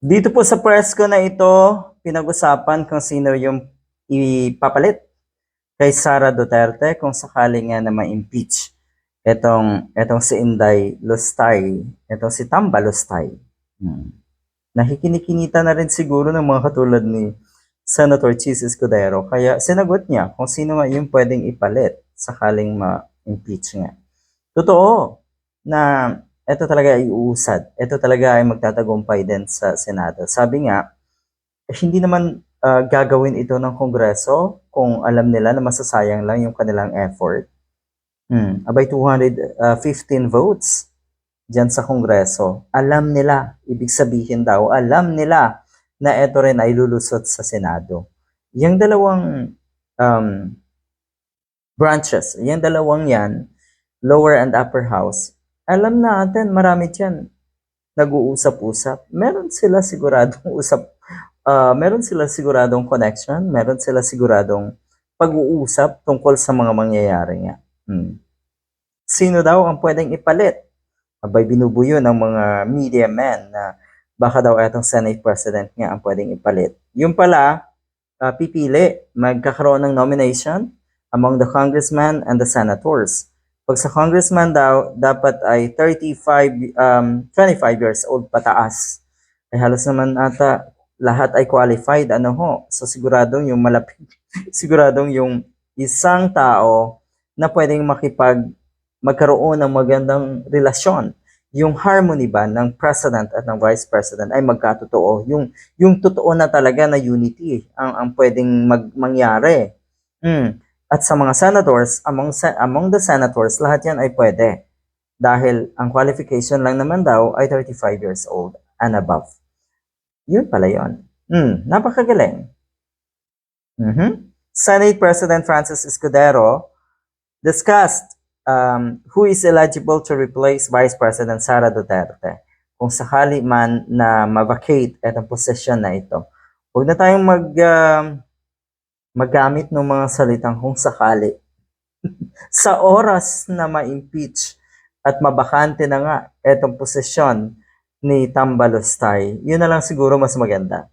Dito po sa press ko na ito, pinag-usapan kung sino yung ipapalit kay Sara Duterte kung sakaling nga na ma-impeach etong, etong si Inday Lustay, etong si Tamba Lustay. Hmm. Nakikinikinita na rin siguro ng mga katulad ni Senator Chis Escudero. Kaya sinagot niya kung sino nga yung pwedeng ipalit sakaling ma-impeach nga. Totoo na ito talaga ay uusad. Ito talaga ay magtatagumpay din sa Senado. Sabi nga, eh, hindi naman ah, gagawin ito ng Kongreso kung alam nila na masasayang lang yung kanilang effort. Hmm, abay 215 votes dyan sa Kongreso. Alam nila, ibig sabihin daw, alam nila na ito rin ay lulusot sa Senado. Yung dalawang um, branches, yung dalawang yan, lower and upper house, alam natin, marami dyan nag-uusap-usap. Meron sila siguradong usap, ah, meron sila siguradong connection, meron sila siguradong pag-uusap tungkol sa mga mangyayari nga. Hmm. Sino daw ang pwedeng ipalit? Abay binubuyo ng mga media men na baka daw etong Senate President nga ang pwedeng ipalit. Yung pala, ah, pipili, magkakaroon ng nomination among the congressmen and the senators. Pag sa congressman daw, dapat ay 35, um, 25 years old pataas. Ay halos naman ata lahat ay qualified. Ano ho? So siguradong yung malapit, siguradong yung isang tao na pwedeng makipag magkaroon ng magandang relasyon. Yung harmony ba ng president at ng vice president ay magkatotoo. Yung yung totoo na talaga na unity ang ang pwedeng mag, mangyari. Hmm. At sa mga senators, among, among the senators, lahat yan ay pwede. Dahil ang qualification lang naman daw ay 35 years old and above. Yun pala yun. Hmm, napakagaling. Mhm. Senate President Francis Escudero discussed um, who is eligible to replace Vice President Sara Duterte kung sakali man na ma-vacate itong posisyon na ito. Huwag na tayong mag, um, magamit ng mga salitang kung sakali. Sa oras na ma-impeach at mabakante na nga itong posisyon ni Tambalustay, yun na lang siguro mas maganda.